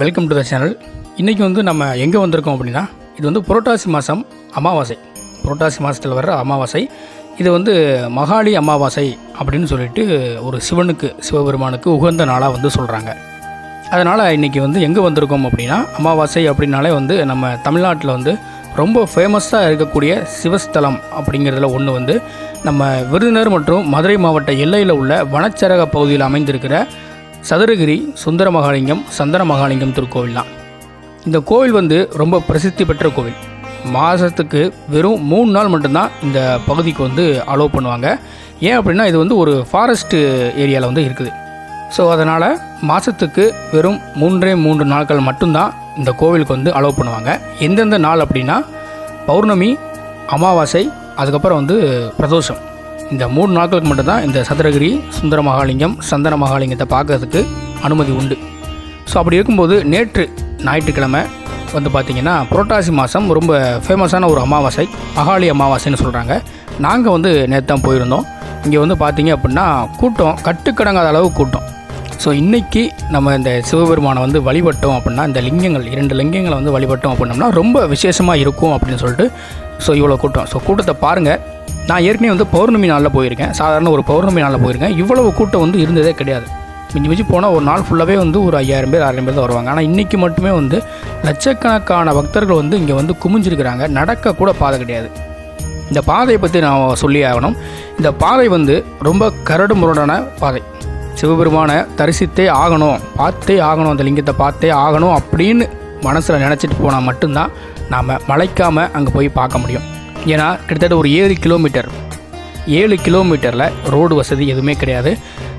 Welcome to the channel இன்றைக்கி வந்து நம்ம எங்கே வந்திருக்கோம் அப்படின்னா இது வந்து புரட்டாசி மாதம் அமாவாசை. புரட்டாசி மாதத்தில் வர்ற அமாவாசை. இது வந்து மகாளி அமாவாசை அப்படின்னு சொல்லிட்டு ஒரு சிவனுக்கு சிவபெருமானுக்கு உகந்த நாளாக வந்து சொல்கிறாங்க அதனால் இன்றைக்கி வந்து எங்கே வந்திருக்கோம் அப்படின்னா அமாவாசை அப்படின்னாலே வந்து நம்ம தமிழ்நாட்டில் வந்து ரொம்ப ஃபேமஸாக இருக்கக்கூடிய சிவஸ்தலம் அப்படிங்கிறதுல ஒன்று வந்து நம்ம விருதுநர் மற்றும் மதுரை மாவட்ட எல்லையில் உள்ள வனச்சரக பகுதியில் அமைந்திருக்கிற சதுரகிரி சுந்தர மகாலிங்கம் சந்தன மகாலிங்கம் திருக்கோவில் தான் இந்த கோவில் வந்து ரொம்ப பிரசித்தி பெற்ற கோவில். மாதத்துக்கு வெறும் மூணு நாள் மட்டும்தான் இந்த பகுதிக்கு வந்து அலோவ் பண்ணுவாங்க. ஏன் அப்படின்னா இது வந்து ஒரு ஃபாரஸ்ட்டு ஏரியாவில் வந்து இருக்குது. ஸோ அதனால் மாதத்துக்கு வெறும் மூன்றே மூன்று நாட்கள் மட்டும்தான் இந்த கோவிலுக்கு வந்து அலோவ் பண்ணுவாங்க. எந்தெந்த நாள் அப்படின்னா பௌர்ணமி அமாவாசை அதுக்கப்புறம் வந்து பிரதோஷம். இந்த மூணு நாட்களுக்கு மட்டும்தான் இந்த சதுரகிரி சுந்தர மகாலிங்கம் சந்தன மகாலிங்கத்தை பார்க்கறதுக்கு அனுமதி உண்டு. ஸோ அப்படி இருக்கும்போது நேற்று ஞாயிற்றுக்கிழமை வந்து பார்த்திங்கன்னா புரட்டாசி மாதம் ரொம்ப ஃபேமஸான ஒரு அமாவாசை மகாளி அமாவாசைன்னு சொல்கிறாங்க நாங்கள் வந்து நேற்று தான் போயிருந்தோம். இங்கே வந்து பார்த்திங்க அப்படின்னா கூட்டம் கட்டுக்கடங்காத அளவு கூட்டம். ஸோ இன்றைக்கி நம்ம இந்த சிவபெருமானை வந்து வழிபட்டோம் அப்படின்னா இந்த லிங்கங்கள் இரண்டு லிங்கங்களை வந்து வழிபட்டோம் அப்படின்னோம்னா ரொம்ப விசேஷமாக இருக்கும் அப்படின்னு சொல்லிட்டு ஸோ இவ்வளோ கூட்டம். ஸோ கூட்டத்தை பாருங்கள் நான் ஏற்கனவே வந்து பௌர்ணமி நாளில் போயிருக்கேன். சாதாரண ஒரு பௌர்ணமி நாளில் போயிருக்கேன். இவ்வளவு கூட்டம் வந்து இருந்ததே கிடையாது. மிஞ்சி மிஞ்சி போனால் ஒரு நாள் ஃபுல்லாகவே வந்து ஒரு ஐயாயிரம் பேர் ஆயிரம் பேர் தான் வருவாங்க. ஆனால் இன்றைக்கி மட்டுமே வந்து லட்சக்கணக்கான பக்தர்கள் வந்து இங்கே வந்து குமிஞ்சிருக்கிறாங்க. நடக்கக்கூட பாதை கிடையாது. இந்த பாதையை பற்றி நான் சொல்லி ஆகணும். இந்த பாதை வந்து ரொம்ப கரடு முரடான பாதை. சிவபெருமானை தரிசித்தே ஆகணும். பார்த்தே ஆகணும். அந்த லிங்கத்தை பார்த்தே ஆகணும் அப்படின்னு மனசில் நினச்சிட்டு போனால் மட்டும்தான் நாம் மலைக்காமல் அங்கே போய் பார்க்க முடியும். ஏன்னா கிட்டத்தட்ட ஒரு ஏழு கிலோமீட்டர் ஏழு கிலோமீட்டரில் ரோடு வசதி எதுவுமே கிடையாது.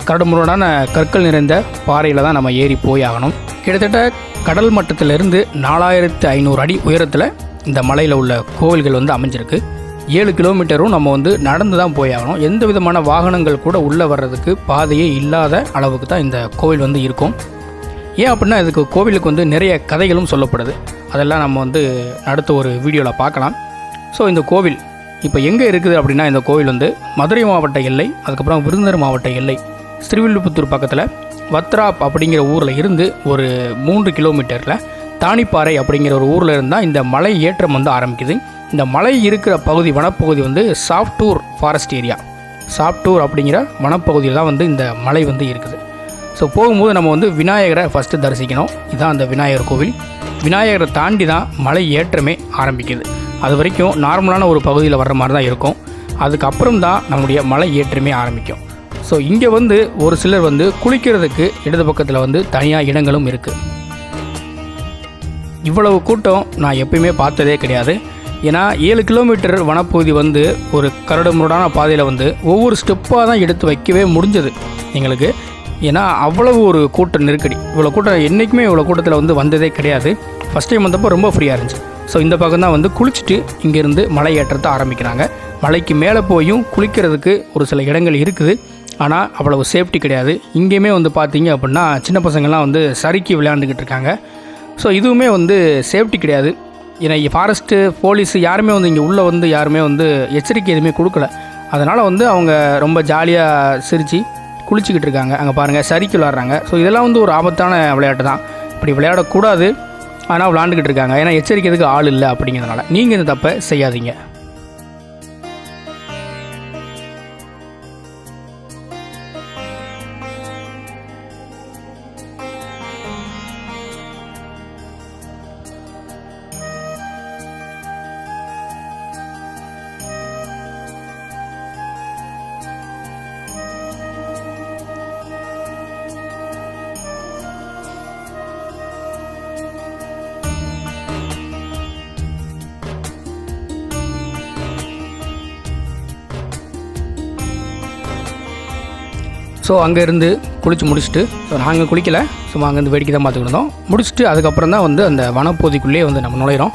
கரடுமுரடான கற்கள் நிறைந்த பாறையில் தான் நம்ம ஏறி போய் ஆகணும். கிட்டத்தட்ட கடல் மட்டத்திலிருந்து நாலாயிரத்து ஐநூறு அடி உயரத்தில் இந்த மலையில் உள்ள கோவில்கள் வந்து அமைஞ்சிருக்கு. ஏழு கிலோமீட்டரும் நம்ம வந்து நடந்து தான் போய் ஆகணும். எந்த விதமான வாகனங்கள் கூட உள்ளே வர்றதுக்கு பாதையே இல்லாத அளவுக்கு தான் இந்த கோவில் வந்து இருக்கும். ஏன் அப்படின்னா இதுக்கு கோவிலுக்கு வந்து நிறைய கதைகளும் சொல்லப்படுது. அதெல்லாம் நம்ம வந்து அடுத்த ஒரு வீடியோவில் பார்க்கலாம். ஸோ இந்த கோவில் இப்போ எங்கே இருக்குது அப்படின்னா இந்த கோவில் வந்து மதுரை மாவட்ட எல்லை அதுக்கப்புறம் விருதுநகர் மாவட்ட எல்லை ஸ்ரீவில்லிபுத்தூர் பக்கத்தில் வத்ராப் அப்படிங்கிற ஊரில் இருந்து ஒரு மூன்று கிலோமீட்டரில் தானிப்பாறை அப்படிங்கிற ஒரு ஊரில் இருந்தால் இந்த மலை ஏற்றம் வந்து ஆரம்பிக்குது. இந்த மலை இருக்கிற பகுதி வனப்பகுதி வந்து சாஃப்டூர் ஃபாரஸ்ட் ஏரியா சாஃப்டூர் அப்படிங்கிற வனப்பகுதியில் தான் வந்து இந்த மலை வந்து இருக்குது. ஸோ போகும்போது நம்ம வந்து விநாயகரை ஃபஸ்ட்டு தரிசிக்கணும். இதுதான் அந்த விநாயகர் கோவில். விநாயகரை தாண்டி தான் மலை ஏற்றமே ஆரம்பிக்குது. அது வரைக்கும் நார்மலான ஒரு பகுதியில் வர்ற மாதிரி தான் இருக்கும். அதுக்கப்புறம் தான் நம்முடைய மலை ஏற்றமே ஆரம்பிக்கும். ஸோ இங்கே வந்து ஒரு சிலர் வந்து குளிக்கிறதுக்கு இடது பக்கத்தில் வந்து தனியாக இடங்களும் இருக்குது இவ்வளவு கூட்டம் நான் எப்பயுமே பார்த்ததே கிடையாது. ஏன்னா ஏழு கிலோமீட்டர் வனப்பகுதி வந்து ஒரு கரடுமுரடான பாதையில் வந்து ஒவ்வொரு ஸ்டெப்பாக தான் எடுத்து வைக்கவே முடிஞ்சது எங்களுக்கு. ஏன்னா அவ்வளவு ஒரு கூட்ட நெருக்கடி. இவ்வளோ கூட்டம் என்றைக்குமே இவ்வளோ கூட்டத்தில் வந்து வந்ததே கிடையாது. ஃபஸ்ட் டைம் வந்தப்போ ரொம்ப ஃப்ரீயாக இருந்துச்சு. ஸோ இந்த பக்கம் தான் வந்து குளிச்சுட்டு இங்கேருந்து மலை ஏற்றத்தை ஆரம்பிக்கிறாங்க. மலைக்கு மேலே போயும் குளிக்கிறதுக்கு ஒரு சில இடங்கள் இருக்குது. ஆனால் அவ்வளவு சேஃப்டி கிடையாது. இங்கேயுமே வந்து பார்த்தீங்க அப்படின்னா சின்ன பசங்கள்லாம் வந்து சறுக்கி விளையாண்டுக்கிட்டு இருக்காங்க. ஸோ இதுவுமே வந்து சேஃப்டி கிடையாது. ஏன்னா ஃபாரஸ்ட்டு போலீஸ் யாருமே வந்து இங்கே உள்ளே வந்து யாருமே வந்து எச்சரிக்கை எதுவுமே கொடுக்கல. அதனால் வந்து அவங்க ரொம்ப ஜாலியாக சிரித்து குளிச்சுக்கிட்டு இருக்காங்க. அங்கே பாருங்கள் சறுக்கி விளாட்றாங்க ஸோ இதெல்லாம் வந்து ஒரு ஆபத்தான விளையாட்டு தான். இப்படி விளையாடக்கூடாது. ஆனால் விளாண்டுக்கிட்டு இருக்காங்க. ஏன்னா எச்சரிக்கிறதுக்கு ஆள் இல்லை அப்படிங்கிறதுனால. நீங்கள் இந்த தப்பை செய்யாதீங்க. ஸோ அங்கேருந்து குளித்து முடிச்சுட்டு ஸோ நாங்கள் குளிக்கல. சும்மா அங்கேருந்து வேடிக்கை தான் பார்த்துக்கிட்டு இருந்தோம். முடிச்சுட்டு அதுக்கப்புறம் தான் வந்து அந்த வனப்பகுதிக்குள்ளேயே வந்து நம்ம நுழையிறோம்.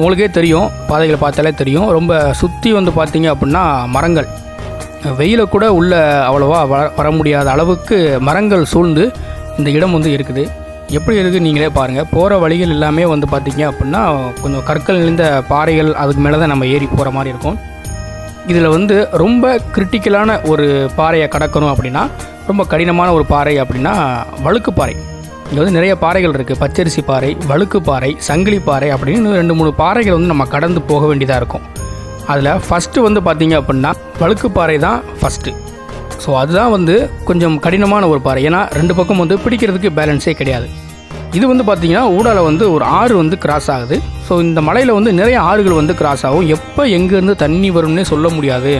உங்களுக்கே தெரியும் பாதைகளை பார்த்தாலே தெரியும். ரொம்ப சுற்றி வந்து பார்த்தீங்க அப்படின்னா மரங்கள். வெயில கூட உள்ள அவ்வளோவா வர வர முடியாத அளவுக்கு மரங்கள் சூழ்ந்து இந்த இடம் வந்து இருக்குது. எப்படி இருக்குது நீங்களே பாருங்கள் போகிற வழிகள் எல்லாமே வந்து பார்த்தீங்க அப்படின்னா கொஞ்சம் கற்கள் நிறைந்த பாறைகள் அதுக்கு மேலே தான் நம்ம ஏறி போகிற மாதிரி இருக்கும். இதில் வந்து ரொம்ப கிரிட்டிக்கலான ஒரு பாறையை கடக்கணும் அப்படின்னா ரொம்ப கடினமான ஒரு பாறை அப்படின்னா வழுக்கு பாறை. இங்கே வந்து நிறைய பாறைகள் இருக்குது பச்சரிசி பாறை வழுக்கு பாறை சங்கிலி பாறை அப்படின்னு இன்னும் ரெண்டு மூணு பாறைகள் வந்து நம்ம கடந்து போக வேண்டியதாக இருக்கும். அதில் ஃபஸ்ட்டு வந்து பார்த்தீங்க அப்படின்னா வழுக்கு பாறை தான் ஃபஸ்ட்டு ஸோ அதுதான் வந்து கொஞ்சம் கடினமான ஒரு பாறை. ஏன்னா ரெண்டு பக்கம் வந்து பிடிக்கிறதுக்கு பேலன்ஸே கிடையாது. இது வந்து பார்த்தீங்கன்னா ஊடால வந்து ஒரு ஆறு வந்து கிராஸ் ஆகுது. ஸோ இந்த மலையில் வந்து நிறைய ஆறுகள் வந்து கிராஸ் ஆகும். எப்போ எங்கேருந்து தண்ணி வரும்னே சொல்ல முடியாது.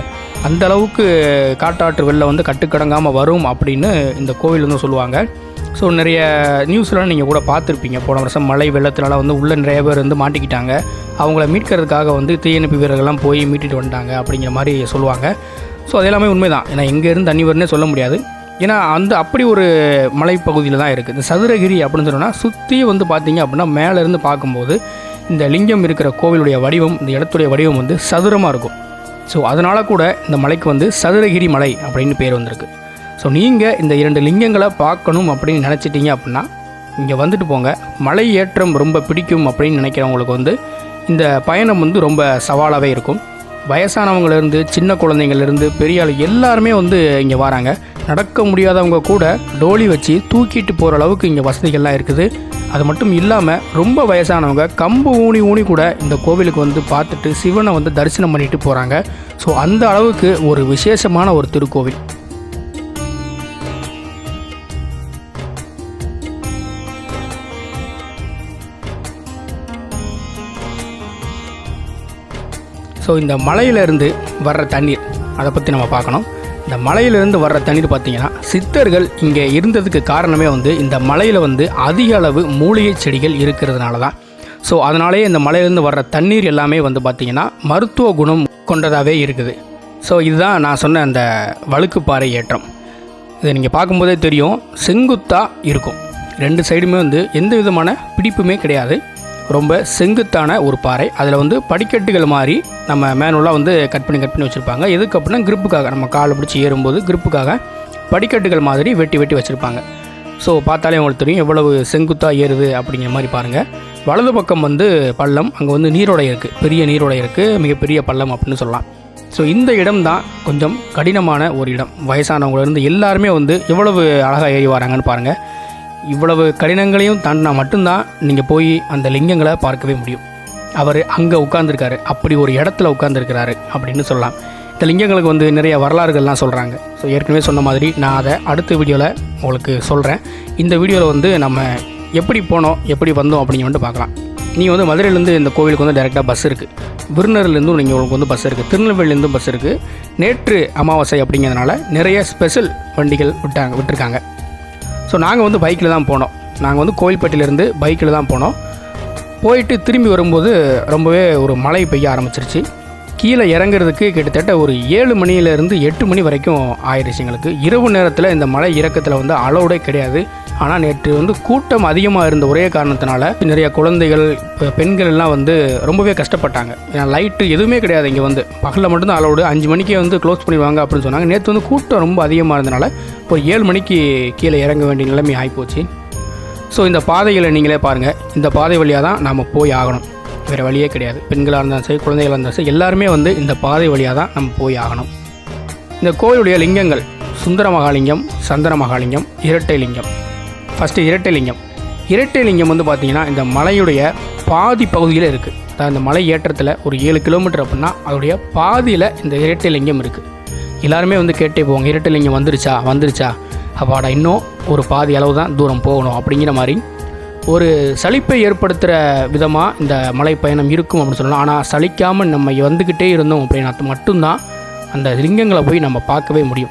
அந்த அளவுக்கு காட்டாற்று வெள்ளம் வந்து கட்டுக்கடங்காமல் வரும் அப்படின்னு இந்த கோவில் வந்து சொல்லுவாங்க. ஸோ நிறைய நியூஸ்லாம் நீங்கள் கூட பார்த்துருப்பீங்க. போன வருஷம் மழை வெள்ளத்தினால வந்து உள்ளே நிறைய பேர் வந்து மாட்டிக்கிட்டாங்க. அவங்கள மீட்கிறதுக்காக வந்து தீயணைப்பு வீரர்கள்லாம் போய் மீட்டிட்டு வந்துட்டாங்க அப்படிங்கிற மாதிரி சொல்லுவாங்க. ஸோ அது எல்லாமே உண்மைதான். ஏன்னா எங்கேருந்து தண்ணி வரும்னே சொல்ல முடியாது. ஏன்னா அந்த அப்படி ஒரு மலைப்பகுதியில் தான் இருக்குது இந்த சதுரகிரி அப்படின்னு சொன்னோன்னா சுற்றி வந்து பார்த்தீங்க அப்படின்னா மேலேருந்து பார்க்கும்போது இந்த லிங்கம் இருக்கிற கோவிலுடைய வடிவம் இந்த இடத்துடைய வடிவம் வந்து சதுரமாக இருக்கும். ஸோ அதனால் கூட இந்த மலைக்கு வந்து சதுரகிரி மலை அப்படின்னு பேர் வந்திருக்கு. ஸோ நீங்கள் இந்த இரண்டு லிங்கங்களை பார்க்கணும் அப்படின்னு நினச்சிட்டீங்க அப்படின்னா இங்கே வந்துட்டு போங்க. மலை ஏற்றம் ரொம்ப பிடிக்கும் அப்படின்னு நினைக்கிறவங்களுக்கு வந்து இந்த பயணம் வந்து ரொம்ப சவாலாகவே இருக்கும். வயசானவங்கலேருந்து சின்ன குழந்தைங்கள்லேருந்து பெரிய ஆள் எல்லாருமே வந்து இங்கே வராங்க. நடக்க முடியாதவங்க கூட டோலி வச்சு தூக்கிட்டு போகிற அளவுக்கு இங்கே வசதிகள்லாம் இருக்குது. அது மட்டும் இல்லாமல் ரொம்ப வயசானவங்க கம்பு ஊனி ஊனி கூட இந்த கோவிலுக்கு வந்து பார்த்துட்டு சிவனை வந்து தரிசனம் பண்ணிட்டு போகிறாங்க ஸோ அந்த அளவுக்கு ஒரு விசேஷமான ஒரு திருக்கோவில். ஸோ இந்த மலையிலேருந்து வர்ற தண்ணீர் அதை பற்றி நம்ம பார்க்கணும். இந்த மலையிலேருந்து வர்ற தண்ணீர் பார்த்தீங்கன்னா சித்தர்கள் இங்கே இருந்ததுக்கு காரணமே வந்து இந்த மலையில் வந்து அதிக அளவு மூலிகை செடிகள் இருக்கிறதுனால தான் ஸோ அதனாலே இந்த மலையிலேருந்து வர்ற தண்ணீர் எல்லாமே வந்து பார்த்திங்கன்னா மருத்துவ குணம் கொண்டதாகவே இருக்குது. ஸோ இதுதான் நான் சொன்ன அந்த வழுக்குப்பாறை ஏற்றம். இதை நீங்கள் பார்க்கும்போதே தெரியும் செங்குத்தாக இருக்கும். ரெண்டு சைடுமே வந்து எந்த விதமான பிடிப்புமே கிடையாது. ரொம்ப செங்குத்தான ஒரு பாறை. அதில் வந்து படிக்கட்டுகள் மாதிரி நம்ம மேனுவலாக வந்து கட் பண்ணி கட் பண்ணி வச்சுருப்பாங்க. எதுக்கு அப்படின்னா கிரிப்புக்காக நம்ம காலை பிடிச்சி ஏறும்போது கிரிப்புக்காக படிக்கட்டுகள் மாதிரி வெட்டி வெட்டி வச்சுருப்பாங்க. ஸோ பார்த்தாலே உங்களுக்கு தெரியும் எவ்வளவு செங்குத்தாக ஏறுது அப்படிங்கிற மாதிரி பாருங்கள் வலது பக்கம் வந்து பள்ளம் அங்கே வந்து நீரோடை இருக்குது பெரிய நீரோடை இருக்குது மிகப்பெரிய பள்ளம் அப்படின்னு சொல்லலாம். ஸோ இந்த இடம் தான் கொஞ்சம் கடினமான ஒரு இடம். வயசானவங்கலேருந்து எல்லாருமே வந்து எவ்வளவு அழகாக ஏறி வராங்கன்னு பாருங்கள் இவ்வளவு கடினங்களையும் தாண்டினா மட்டும்தான் நீங்கள் போய் அந்த லிங்கங்களை பார்க்கவே முடியும். அவர் அங்கே உட்காந்துருக்காரு அப்படி ஒரு இடத்துல உட்காந்துருக்கிறாரு அப்படின்னு சொல்லலாம். இந்த லிங்கங்களுக்கு வந்து நிறைய வரலாறுகள்லாம் சொல்கிறாங்க ஸோ ஏற்கனவே சொன்ன மாதிரி நான் அதை அடுத்த வீடியோவில் உங்களுக்கு சொல்கிறேன் இந்த வீடியோவில் வந்து நம்ம எப்படி போனோம் எப்படி வந்தோம் அப்படின்னு வந்துட்டு பார்க்கலாம். நீங்கள் வந்து மதுரையிலேருந்து இந்த கோவிலுக்கு வந்து டேரெக்டாக பஸ் இருக்குது விருநர்லேருந்தும் நீங்கள் உங்களுக்கு வந்து பஸ் இருக்குது திருநெல்வேலியிலேருந்தும் பஸ் இருக்குது நேற்று அமாவாசை அப்படிங்கிறதுனால நிறைய ஸ்பெஷல் வண்டிகள் விட்டாங்க விட்டுருக்காங்க. ஸோ நாங்கள் வந்து பைக்கில் தான் போனோம். நாங்கள் வந்து கோயில்பட்டியிலேருந்து பைக்கில் தான் போனோம். போயிட்டு திரும்பி வரும்போது ரொம்பவே ஒரு மழை பெய்ய ஆரம்பிச்சிருச்சு. கீழே இறங்குறதுக்கு கிட்டத்தட்ட ஒரு ஏழு மணியிலேருந்து எட்டு மணி வரைக்கும் ஆயிடுச்சு எங்களுக்கு. இரவு நேரத்தில் இந்த மலை இறக்கத்தில் வந்து அளவுடே கிடையாது. ஆனால் நேற்று வந்து கூட்டம் அதிகமாக இருந்த ஒரே காரணத்தினால நிறைய குழந்தைகள் பெண்கள் எல்லாம் வந்து ரொம்பவே கஷ்டப்பட்டாங்க. ஏன்னா லைட்டு எதுவுமே கிடையாது இங்கே வந்து. பகலில் மட்டும்தான் அலோடு அஞ்சு மணிக்கே வந்து க்ளோஸ் பண்ணிடுவாங்க அப்படின்னு சொன்னாங்க. நேற்று வந்து கூட்டம் ரொம்ப அதிகமாக இருந்தனால ஒரு ஏழு மணிக்கு கீழே இறங்க வேண்டிய நிலைமை ஆகிப்போச்சு ஸோ இந்த பாதைகளை நீங்களே பாருங்கள் இந்த பாதை வழியாக தான் நாம் போய் ஆகணும். வேறு வழியே கிடையாது. பெண்களாக இருந்தாலும் சரி குழந்தைகளாக இருந்தாலும் சரி எல்லாருமே வந்து இந்த பாதை வழியாக தான் நம்ம போய் ஆகணும். இந்த கோயிலுடைய லிங்கங்கள் சுந்தர மகாலிங்கம் சந்தன மகாலிங்கம் இரட்டை லிங்கம். ஃபஸ்ட்டு இரட்டை லிங்கம் வந்து பார்த்திங்கன்னா இந்த மலையுடைய பாதி பகுதியில் இருக்குது அதாவது இந்த மலை ஏற்றத்தில் ஒரு ஏழு கிலோமீட்டர் அப்படின்னா அதோடைய பாதியில் இந்த இரட்டை லிங்கம் இருக்குது எல்லாருமே வந்து கேட்டே போவாங்க இரட்டைலிங்கம் வந்துருச்சா? வந்துருச்சா? அப்பாடா இன்னும் ஒரு பாதி அளவு தான் தூரம் போகணும் அப்படிங்கிற மாதிரி ஒரு சளிப்பை ஏற்படுத்துகிற விதமாக இந்த மலை பயணம் இருக்கும் அப்படின்னு சொல்லலாம். ஆனால் சலிக்காமல் நம்ம வந்துக்கிட்டே இருந்தோம் அப்படின்னா மட்டும்தான் அந்த லிங்கங்களை போய் நம்ம பார்க்கவே முடியும்.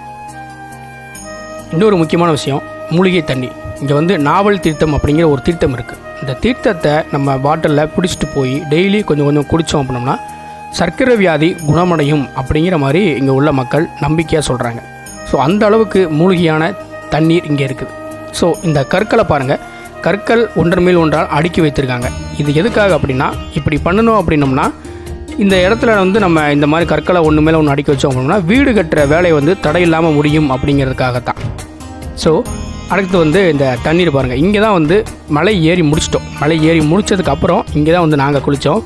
இன்னொரு முக்கியமான விஷயம் மூலிகை தண்ணி. இங்கே வந்து நாவல் தீர்த்தம் அப்படிங்கிற ஒரு தீர்த்தம் இருக்குது இந்த தீர்த்தத்தை நம்ம பாட்டிலில் பிடிச்சிட்டு போய் டெய்லி கொஞ்சம் கொஞ்சம் குடித்தோம் அப்படின்னோம்னா சர்க்கரை வியாதி குணமடையும் அப்படிங்கிற மாதிரி இங்கே உள்ள மக்கள் நம்பிக்கையாக சொல்கிறாங்க ஸோ அந்த அளவுக்கு மூலிகையான தண்ணீர் இங்கே இருக்குது ஸோ இந்த கற்களை பாருங்கள் கற்கள் ஒன்றன் மேல் ஒன்றால் அடுக்கி வைத்திருக்காங்க. இது எதுக்காக அப்படின்னா இப்படி பண்ணணும் அப்படின்னோம்னா இந்த இடத்துல வந்து நம்ம இந்த மாதிரி கற்களை ஒன்று மேலே ஒன்று அடுக்கி வச்சோம் அப்படின்னா வீடு கட்டுற வேலை வந்து தடையில்லாமல் முடியும் அப்படிங்கிறதுக்காகத்தான். ஸோ அடுத்து வந்து இந்த தண்ணீர் பாருங்கள் இங்கே தான் வந்து மலை ஏறி முடிச்சிட்டோம். மலை ஏறி முடித்ததுக்கப்புறம் இங்கே தான் வந்து நாங்கள் குளித்தோம்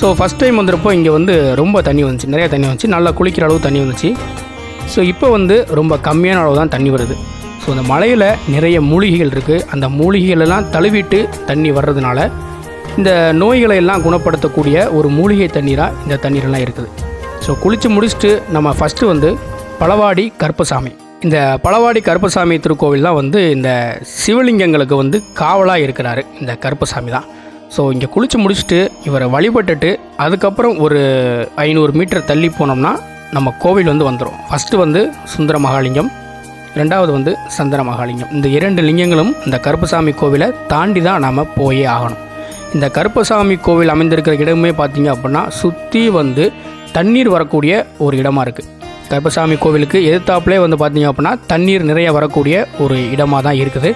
ஸோ ஃபஸ்ட் டைம் வந்துறப்போ இங்கே வந்து ரொம்ப தண்ணி வந்துச்சு. நிறைய தண்ணி வந்துச்சு. நல்லா குளிக்கிற அளவு தண்ணி வந்துச்சு. ஸோ இப்போ வந்து ரொம்ப கம்மியான அளவு தான் தண்ணி வருது. ஸோ அந்த மலையில் நிறைய மூலிகைகள் இருக்குது அந்த மூலிகைகளெல்லாம் தழுவிட்டு தண்ணி வர்றதுனால இந்த நோய்களை எல்லாம் குணப்படுத்தக்கூடிய ஒரு மூலிகை தண்ணீராக இந்த தண்ணீரெல்லாம் இருக்குது. ஸோ குளித்து முடிச்சுட்டு நம்ம ஃபஸ்ட்டு வந்து பளவாடி கருப்பசாமி. இந்த பழவாடி கருப்பசாமி திருக்கோவில் தான் வந்து இந்த சிவலிங்கங்களுக்கு வந்து காவலாக இருக்கிறாரு இந்த கருப்பசாமி தான் ஸோ இங்கே குளித்து முடிச்சுட்டு இவரை வழிபட்டுட்டு அதுக்கப்புறம் ஒரு ஐநூறு மீட்டர் தள்ளி போனோம்னா நம்ம கோவில் வந்து வந்துடும் ஃபஸ்ட்டு வந்து சுந்தர மகாலிங்கம் ரெண்டாவது வந்து சந்திர மகாலிங்கம். இந்த இரண்டு லிங்கங்களும் இந்த கருப்பசாமி கோவிலை தாண்டி தான் நாம் போயே ஆகணும். இந்த கருப்பசாமி கோவில் அமைந்திருக்கிற இடமே பார்த்தீங்க அப்படின்னா சுற்றி வந்து தண்ணீர் வரக்கூடிய ஒரு இடமா இருக்குது கருப்பசாமி கோவிலுக்கு எதிர்த்தாப்புலே வந்து பார்த்தீங்க அப்படின்னா தண்ணீர் நிறைய வரக்கூடிய ஒரு இடமாக தான் இருக்குது.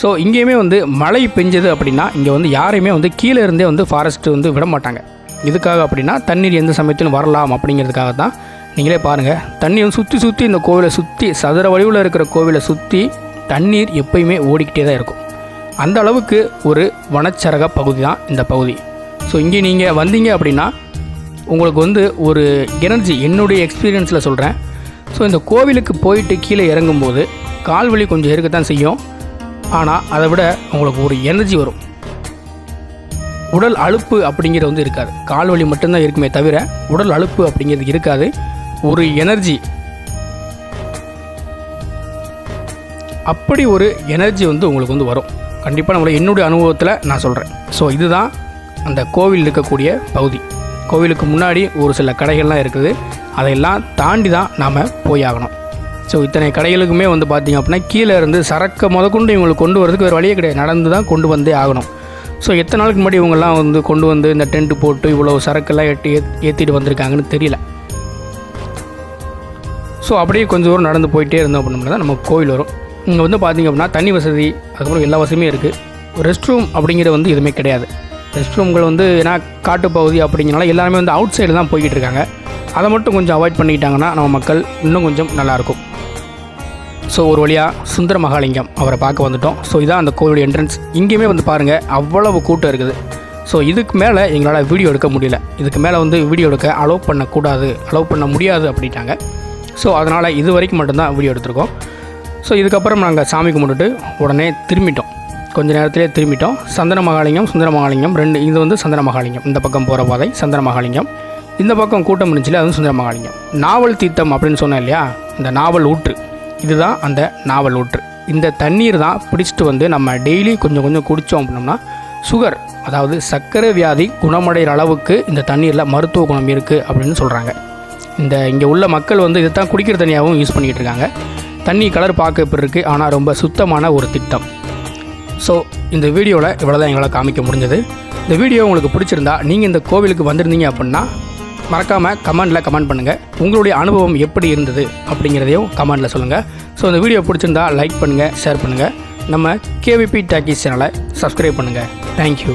ஸோ இங்கேயுமே வந்து மழை பெஞ்சது அப்படின்னா இங்கே வந்து யாரையுமே வந்து கீழே இருந்தே வந்து ஃபாரஸ்ட்டு வந்து விட மாட்டாங்க. இதுக்காக அப்படின்னா தண்ணீர் எந்த சமயத்திலும் வரலாம் அப்படிங்கிறதுக்காக தான் நீங்களே பாருங்கள் தண்ணி வந்து சுற்றி சுற்றி இந்த கோவிலை சுற்றி சதுர வடிவில் இருக்கிற கோவிலை சுற்றி தண்ணீர் எப்பயுமே ஓடிக்கிட்டே தான் இருக்கும். அந்த அளவுக்கு ஒரு வனச்சரக பகுதி தான் இந்த பகுதி. ஸோ இங்கே நீங்கள் வந்தீங்க அப்படின்னா உங்களுக்கு வந்து ஒரு எனர்ஜி என்னுடைய எக்ஸ்பீரியன்ஸில் சொல்கிறேன் ஸோ இந்த கோவிலுக்கு போயிட்டு கீழே இறங்கும்போது கால் வலி கொஞ்சம் இருக்கத்தான் செய்யும். ஆனால் அதை விட உங்களுக்கு ஒரு எனர்ஜி வரும். உடல் அலுப்பு அப்படிங்கிறது வந்து இருக்காது. கால் வலி மட்டும்தான் இருக்குமே தவிர உடல் அலுப்பு அப்படிங்கிறது இருக்காது. ஒரு எனர்ஜி அப்படி ஒரு எனர்ஜி வந்து உங்களுக்கு வந்து வரும். கண்டிப்பாக நம்மளை என்னுடைய அனுபவத்தில் நான் சொல்கிறேன் ஸோ இதுதான் அந்த கோவில் இருக்கக்கூடிய பகுதி. கோவிலுக்கு முன்னாடி ஒரு சில கடைகள்லாம் இருக்குது. அதையெல்லாம் தாண்டி தான் நாம் போய் ஆகணும் ஸோ இத்தனை கடைகளுக்குமே வந்து பார்த்திங்க அப்படின்னா கீழே இருந்து சரக்கை முதற்கொண்டு இவங்களுக்கு கொண்டு வரதுக்கு வேறு வழியே கிடையாது. நடந்து தான் கொண்டு வந்தே ஆகணும். ஸோ எத்தனை நாளுக்கு முன்னாடி இவங்கெல்லாம் வந்து கொண்டு வந்து இந்த டென்ட் போட்டு இவ்வளோ சரக்கெல்லாம் எட்டி ஏற்றிட்டு வந்திருக்காங்கன்னு தெரியல. ஸோ அப்படியே கொஞ்சம் தூரம் நடந்து போயிட்டே இருந்தோம் அப்படின்னா தான் நம்ம கோவில் வரும். இங்கே வந்து பார்த்திங்க அப்படின்னா தண்ணி வசதி அதுக்கப்புறம் எல்லா வசதியுமே இருக்குது ரெஸ்ட் ரூம் அப்படிங்கிறது வந்து எதுவுமே கிடையாது. ரெஸ்ட் ரூம்கள் வந்து ஏன்னா காட்டுப்பகுதி அப்படிங்கிறனால எல்லாருமே வந்து அவுட் சைடு தான் போய்கிட்டு இருக்காங்க. அதை மட்டும் கொஞ்சம் அவாய்ட் பண்ணிக்கிட்டாங்கன்னா நம்ம மக்கள் இன்னும் கொஞ்சம் நல்லாயிருக்கும் ஸோ ஒரு வழியாக சுந்தர மகாலிங்கம் அவரை பார்க்க வந்துட்டோம். ஸோ இதான் அந்த கோவிலுடைய என்ட்ரன்ஸ் இங்கேயுமே வந்து பாருங்கள் அவ்வளவு கூட்டம் இருக்குது. ஸோ இதுக்கு மேலே எங்களால் வீடியோ எடுக்க முடியல. இதுக்கு மேலே வந்து வீடியோ எடுக்க அலோவ் பண்ணக்கூடாது அலோவ் பண்ண முடியாது அப்படின்ட்டாங்க. ஸோ அதனால் இது வரைக்கும் மட்டும்தான் வீடியோ எடுத்திருக்கோம். ஸோ இதுக்கப்புறம் நாங்கள் சாமி கும்பிட்டுட்டு உடனே திரும்பிட்டோம். கொஞ்ச நேரத்திலே திரும்பிட்டோம். சந்தன மகாலிங்கம் சுந்தர மகாலிங்கம் ரெண்டு இது வந்து சந்தன மகாலிங்கம். இந்த பக்கம் போகிற பாதை சந்தன மகாலிங்கம். இந்த பக்கம் கூட்டம் இருந்துச்சுல அதுவும் சுந்தர மகாலிங்கம். நாவல் தீர்த்தம் அப்படின்னு சொன்னேன் இல்லையா? இந்த நாவல் ஊற்று. இதுதான் அந்த நாவல் ஊற்று. இந்த தண்ணீர் தான் பிடிச்சிட்டு வந்து நம்ம டெய்லி கொஞ்சம் கொஞ்சம் குடித்தோம் அப்படின்னோம்னா சுகர் அதாவது சர்க்கரை வியாதி குணமடைகிற அளவுக்கு இந்த தண்ணீரில் மருத்துவ குணம் இருக்குது அப்படின்னு சொல்கிறாங்க இந்த இங்கே உள்ள மக்கள் வந்து இதை தான் குடிக்கிற தண்ணியாகவும் யூஸ் பண்ணிக்கிட்டு இருக்காங்க. தண்ணி கலர் பார்க்க இப்போ இருக்குது ஆனால் ரொம்ப சுத்தமான ஒரு திட்டம். ஸோ இந்த வீடியோவில் இவ்வளோ தான் எங்களால் காமிக்க முடிஞ்சது. இந்த வீடியோ உங்களுக்கு பிடிச்சிருந்தா நீங்கள் இந்த கோவிலுக்கு வந்திருந்தீங்க அப்படின்னா மறக்காமல் கமெண்டில் கமெண்ட் பண்ணுங்கள் உங்களுடைய அனுபவம் எப்படி இருந்தது அப்படிங்கிறதையும் கமெண்டில் சொல்லுங்கள் ஸோ இந்த வீடியோ பிடிச்சிருந்தா லைக் பண்ணுங்கள் ஷேர் பண்ணுங்கள் நம்ம கேவிபி டாக்கீஸ் சேனலை சப்ஸ்கிரைப் பண்ணுங்கள் தேங்க்யூ